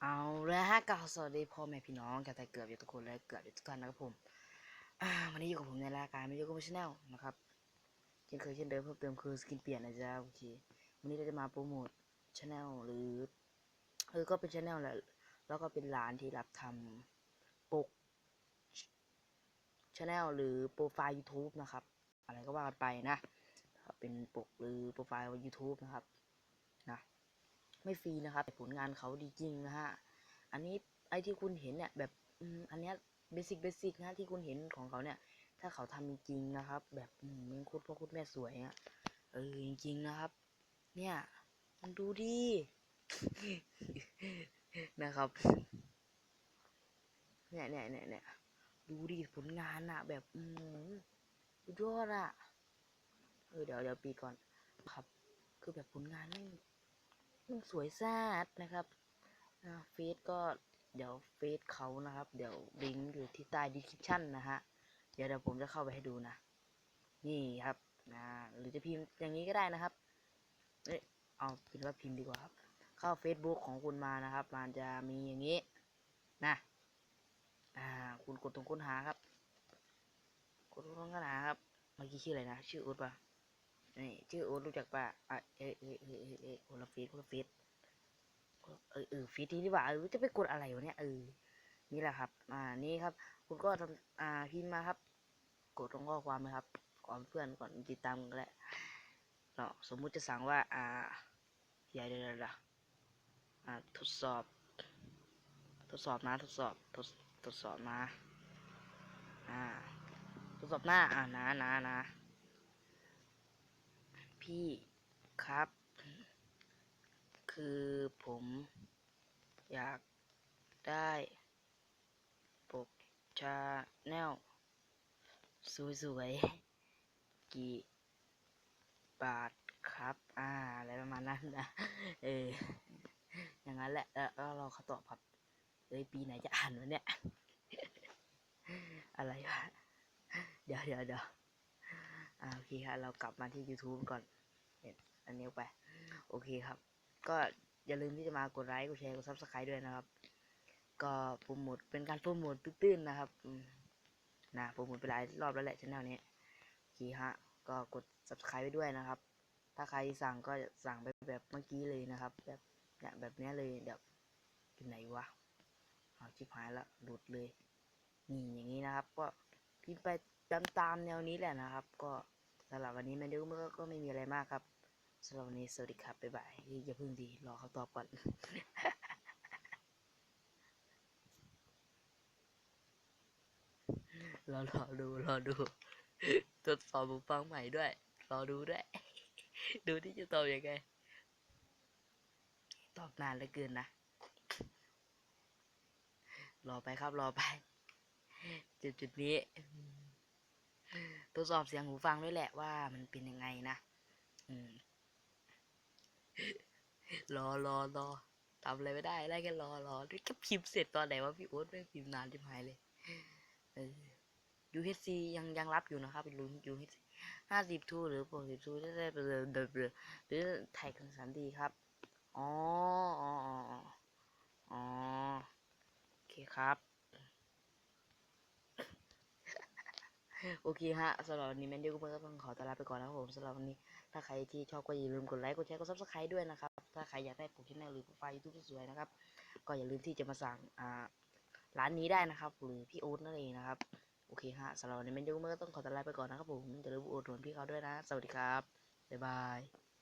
เอาละฮะก็สวัสดีพ่อแม่พี่น้องกันแต่เกือบอยู่ทุกคนและเกือบอยู่ทุกท่านนะครับผมวันนี้อยู่กับผมในรายการไม่ยกกับชาแนลนะครับเช่นเคยเช่นเดิมเพิ่มเติมคือสกินเปลี่ยนนะจ๊ะโอเควันนี้เราจะมาโปรโมทชาแนลหรือเออก็เป็นชาแนลแหละแล้วก็เป็นร้านที่รับทำปกชาแนลหรือโปรไฟล์ YouTube นะครับ อะไรก็ว่ากันไปนะเป็นปกหรือโปรไฟล์ YouTube นะครับนะ ไม่ฟรีนะครับแต่ผลงานเขาดีจริงนะฮะอันนี้ไอที่คุณเห็นเนี่ยแบบอันเนี้ยเบสิกเบสิกนะที่คุณเห็นของเขาเนี่ย ถ้าเขาทำจริงนะครับ แบบมันโคตรพ่อโคตรแม่สวยอะเออจริงๆนะครับ เนี่ยมันดูดีนะครับเนี่ยเนี่ยเนี่ยเนี่ยดูดิผลงานอะแบบอืมยอดอะเออเดี๋ยวเดี๋ยวปีก่อนครับ คือแบบผลงานไม่ง สวยแซ่ดนะครับเฟซก็เดี๋ยวเฟซเขานะครับ เดี๋ยวลิงก์อยู่ที่ใต้ดีคริปชั่นนะฮะ เดี๋ยวเดี๋ยวผมจะเข้าไปให้ดูนะ นี่ครับนะหรือจะพิมพ์อย่างนี้ก็ได้นะครับ เอ้ยเอาพิมพ์ว่าพิมพ์ดีกว่าครับ เข้า Facebook ของคุณมานะครับ มันจะมีอย่างนี้นะอ่าคุณกดตรงค้นหาครับ กดตรงค้นหาครับ เมื่อกี้ชื่ออะไรนะ ชื่ออุดปะ นี่ชื่อโอ๊ตรู้จักป่ะอะเอยเอยเอยเอยเอยคนละฟีดคนละฟีดเออเออฟีดที่ดีกว่าเออจะไปกดอะไรวะเนี่ยเออนี่แหละครับ อ่านี่ครับ คุณก็ทำอ่าพิมพ์มาครับ กดตรงข้อความนะครับก่อนเพื่อนก่อนติดตามกันแหละเนาะสมมุติจะสั่งว่า อ่าเดี๋ยวเดี๋ยวเดี๋ยวอ่าทดสอบ ทดสอบนะ ทดสอบทดทดสอบนะอ่าทดสอบหน้าอ่านะนะนะ พี่ครับ คือผมอยากได้ปกชาแนลสวยๆกี่บาทครับ อ่า อะไรประมาณนั้นนะ เออ อย่างนั้นแหละ แล้วเราเขาตอบครับเอ้ย ปีไหนจะอ่านวะเนี่ย อะไรวะ เดี๋ยวเดี๋ยวเดี๋ยว อ่าโอเคครับเรากลับมาที่ YouTube ก่อนเนี่ยอันนี้ไป โอเคครับ ก็อย่าลืมที่จะมากดไลค์กดแชร์กด Subscribe ด้วยนะครับ ก็โปรโมทเป็นการโปรโมทตื้นๆนะครับนะโปรโมทไปหลายรอบแล้วแหละช่องนี้โอเคฮะก็กด Subscribe ไปด้วยนะครับ ถ้าใครสั่งก็สั่งไปแบบเมื่อกี้เลยนะครับ แบบเนี่ยแบบนี้เลยเดี๋ยวอยู่ไหนวะเอาชิบหายละหลุดเลยนี่อย่างนี้นะครับ ก็พิมพ์ไป ตามตามแนวนี้แหละนะครับ ก็สำหรับวันนี้แมนดูมันก็ไม่มีอะไรมากครับสำหรับวันนี้สวัสดีครับบ๊ายบายอย่าเพิ่งดีรอเขาตอบก่อนรอรอดูรอดูทดสอบหูฟังใหม่ด้วย รอดูด้วย ดูที่จะตอบยังไง ตอบนานเหลือเกินนะ รอไปครับรอไปจุดจุดนี้ ทดสอบเสียงหูฟังด้วยแหละว่ามันเป็นยังไงนะ อืม รอรอรอทำอะไรไม่ได้ได้แค่รอรอนี่แค่พิมพ์เสร็จตอนไหนวะพี่โอ๊ตไม่พิมพ์นานจิบหายเลยเออ UHC ยังยังรับอยู่นะครับลุ้น UHC ห้าสิบทูหรือหกสิบทูได้ได้หรือหรือหรือหรือไทยคังสันดีครับอ๋ออ๋ออ๋อ อ๋อ อ๋อ โอเคครับ โอเคฮะสำหรับวันนี้แมนดี้ก็ต้องขอตลาไปก่อนนะครับผมสำหรับวันนี้ ถ้าใครที่ชอบก็อย่าลืมกดไลค์กดแชร์กดซับสไครต์ด้วยนะครับ ถ้าใครอยากได้ผมที่แน่หรือโปรไฟล์ยูทูบสวยๆนะครับ ก็อย่าลืมที่จะมาสั่งอ่าร้านนี้ได้นะครับ หรือพี่โอ๊ตนั่นเองนะครับโอเคฮะสำหรับวันนี้แมนดี้ก็ต้องขอตลาไปก่อนนะครับผมอย่าลืมอุดหนุนพี่เขาด้วยนะ สวัสดีครับบ๊ายบาย